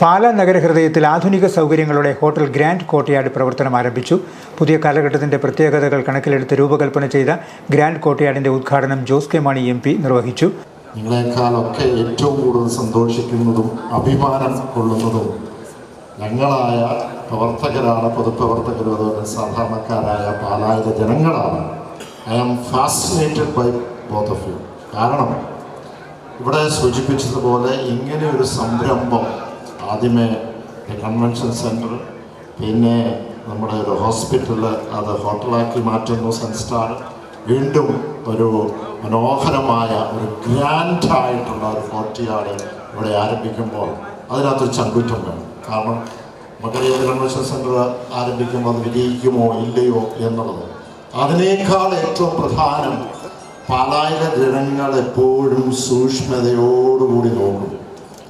പാല നഗരഹൃദയത്തിൽ ആധുനിക സൗകര്യങ്ങളോടെ hotel grand കോട്ടയാട് പ്രവർത്തനം ആരംഭിച്ചു. പുതിയ കാലഘട്ടത്തിന്റെ പ്രത്യേകതകൾ കണക്കിലെടുത്ത് രൂപകൽപ്പന ചെയ്ത ഗ്രാൻഡ് കോട്ടയാടിന്റെ ഉദ്ഘാടനം Jose K Mani M P നിർവഹിച്ചു. നിങ്ങളെക്കാളൊക്കെ ഏറ്റവും കൂടുതൽ സന്തോഷിക്കുന്നതും അഭിമാനം കൊള്ളുന്നതും ഞങ്ങളായ പ്രവർത്തകരാണ് പൊതുപ്രവർത്തകരും അതുപോലെ സാധാരണക്കാരായ പാലായിലെ ജനങ്ങളാണ്. I am fascinated by both of you കാരണം ഇവിടെ സൂചിപ്പിച്ചതുപോലെ ഇങ്ങനെ ഒരു സംരംഭം ആദ്യമേ കൺവെൻഷൻ സെന്റർ പിന്നെ നമ്മുടെ ഒരു ഹോസ്പിറ്റൽ അത് ഹോട്ടലാക്കി മാറ്റുന്നു സൺസ്റ്റാർ വീണ്ടും ഒരു മനോഹരമായ ഒരു ഗ്രാൻഡായിട്ടുള്ള ഒരു ഫോർട്ടിയാട് ഇവിടെ ആരംഭിക്കുമ്പോൾ അതിനകത്തൊരു ചങ്കുറ്റം വേണം. കാരണം നമുക്കറിയാം കൺവെൻഷൻ സെന്റർ ആരംഭിക്കുമ്പോൾ അത് വിജയിക്കുമോ ഇല്ലയോ എന്നുള്ളത്. അതിനേക്കാൾ ഏറ്റവും പ്രധാനം പാലായിലെ ജനങ്ങൾ എപ്പോഴും സൂക്ഷ്മതയോടുകൂടി നോക്കും.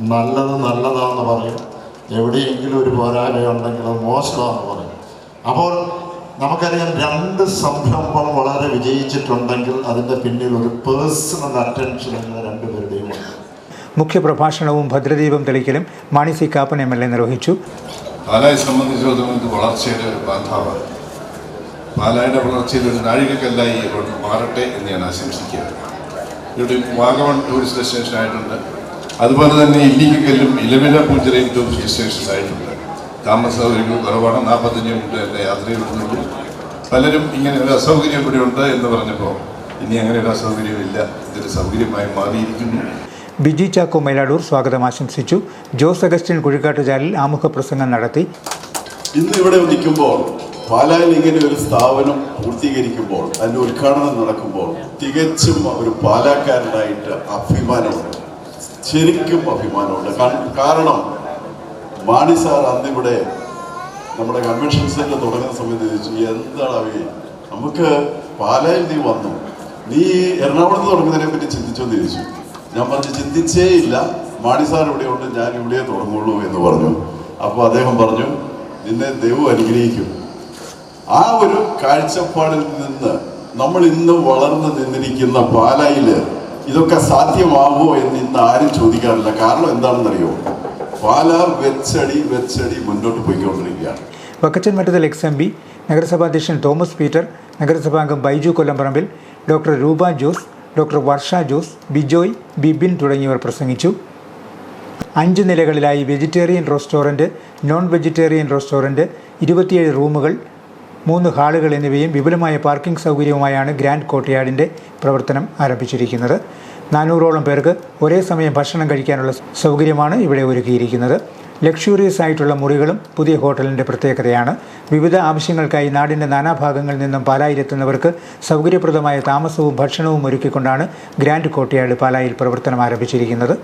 നല്ലത് നല്ലതാണെന്ന് പറയും. എവിടെയെങ്കിലും ഒരു പോരായ്മയുണ്ടെങ്കിൽ അത് മോശമാണെന്ന് പറയും. അപ്പോൾ നമുക്കറിയാം രണ്ട് സംരംഭം വളരെ വിജയിച്ചിട്ടുണ്ടെങ്കിൽ അതിന്റെ പിന്നിൽ ഒരു പേഴ്സണൽ അറ്റൻഷൻ എന്ന രണ്ടുപേരുടെയും ഉണ്ട്. മുഖ്യപ്രഭാഷണവും ഭദ്രദീപം തെളിക്കലും Mani C Kappan M L A നിർവഹിച്ചു. പാലായെ സംബന്ധിച്ചിടത്തോളം ഇത് വളർച്ചയുടെ ഒരു ബാന്ധാവാണ്. പാലായുടെ വളർച്ചയിൽ ഒരു നാഴികക്കല്ലായി മാറട്ടെ എന്ന് ഞാൻ ആശംസിക്കുകയാണ്. ഇവിടെ വാഗമൺ ടൂറിസ്റ്റ് ഡെസ്റ്റിനേഷൻ ആയിട്ടുണ്ട്. അതുപോലെ തന്നെ ഇല്ലിക്കല്ലും ഇലവില പൂഞ്ചിറയും ടൂറിസ്റ്റ് ഡെസ്റ്റിനേഷൻസ് ആയിട്ടുണ്ട് താമസ സൗകര്യങ്ങൾ കുറവാണ്. നാൽപ്പത്തഞ്ച് മിനിറ്റ് എന്റെ യാത്ര വരുന്നുള്ളൂ പലരും ഇങ്ങനെ ഒരു അസൗകര്യം ഇവിടെ ഉണ്ട് എന്ന് പറഞ്ഞപ്പോൾ ഇനി അങ്ങനെ ഒരു അസൗകര്യമില്ല ഇതൊരു സൗകര്യമായി മാറിയിരിക്കുന്നു. ബിജി ചാക്കോ മൈലാടൂർ സ്വാഗതം ആശംസിച്ചു. ജോസ് അഗസ്റ്റിൻ കുഴിക്കാട്ടുചാലിൽ ആമുഖ പ്രസംഗം നടത്തി. ഇന്ന് ഇവിടെ നിൽക്കുമ്പോൾ പാലായിൽ ഇങ്ങനെ ഒരു സ്ഥാപനം പൂർത്തീകരിക്കുമ്പോൾ അതിന്റെ ഉദ്ഘാടനം നടക്കുമ്പോൾ തികച്ചും ഒരു പാലാക്കാരനായിട്ട് അഭിമാനമുണ്ട്. ശരിക്കും അഭിമാനമുണ്ട്. കാരണം മാണി സാർ അന്ന് ഇവിടെ നമ്മുടെ കൺവെൻഷൻ സെന്റർ തുടങ്ങുന്ന സമയത്ത് ചോദിച്ചു എന്താണ് നമുക്ക് പാലായിൽ നീ വന്നു. നീ എറണാകുളത്ത് തുടങ്ങുന്നതിനെ പറ്റി ചിന്തിച്ചോന്ന് ചോദിച്ചു. ഞാൻ പറഞ്ഞു ചിന്തിച്ചേ ഇല്ല. മാണി സാർ ഇവിടെയുണ്ട് ഞാൻ ഇവിടെ തുടങ്ങുള്ളൂ എന്ന് പറഞ്ഞു. അപ്പോൾ അദ്ദേഹം പറഞ്ഞു നിന്നെ ദൈവം അനുഗ്രഹിക്കും. ആ ഒരു കാഴ്ചപ്പാടിൽ നിന്ന് നമ്മൾ ഇന്ന് വളർന്നു നിന്നിരിക്കുന്ന പാലായിൽ ഇതൊക്കെ സാധ്യമാകുമോ എന്ന് ഇന്ന് ആരും ചോദിക്കാറില്ല. കാരണം എന്താണെന്നറിയോ? പാല വെച്ചടി വെച്ചടി മുന്നോട്ട് പോയിക്കൊണ്ടിരിക്കുകയാണ്. Vakkachan Mattathil ex M P നഗരസഭാ അധ്യക്ഷൻ തോമസ് പീറ്റർ നഗരസഭാംഗം ബൈജു കൊല്ലംപറമ്പിൽ ഡോക്ടർ രൂപ ജോസ് ഡോക്ടർ വർഷ ജോസ് ബിജോയ് ബിബിൻ തുടങ്ങിയവർ പ്രസംഗിച്ചു. അഞ്ച് നിലകളിലായി vegetarian restaurant non vegetarian restaurant ഇരുപത്തിയേഴ് റൂമുകൾ മൂന്ന് ഹാളുകൾ എന്നിവയും വിപുലമായ പാർക്കിംഗ് സൗകര്യവുമായാണ് ഗ്രാൻഡ് കോട്ടയാടിന്റെ പ്രവർത്തനം ആരംഭിച്ചിരിക്കുന്നത്. നാനൂറോളം പേർക്ക് ഒരേ സമയം ഭക്ഷണം കഴിക്കാനുള്ള സൗകര്യമാണ് ഇവിടെ ഒരുക്കിയിരിക്കുന്നത്. ലക്ഷൂറിയസ് ആയിട്ടുള്ള മുറികളും പുതിയ ഹോട്ടലിന്റെ പ്രത്യേകതയാണ്. വിവിധ ആവശ്യങ്ങൾക്കായി നാടിന്റെ നാനാഭാഗങ്ങളിൽ നിന്നും പാലായിലെത്തുന്നവർക്ക് സൗകര്യപ്രദമായ താമസവും ഭക്ഷണവും ഒരുക്കിക്കൊണ്ടാണ് ഗ്രാൻഡ് കോട്ടയാട് പാലായിൽ പ്രവർത്തനം ആരംഭിച്ചിരിക്കുന്നത്.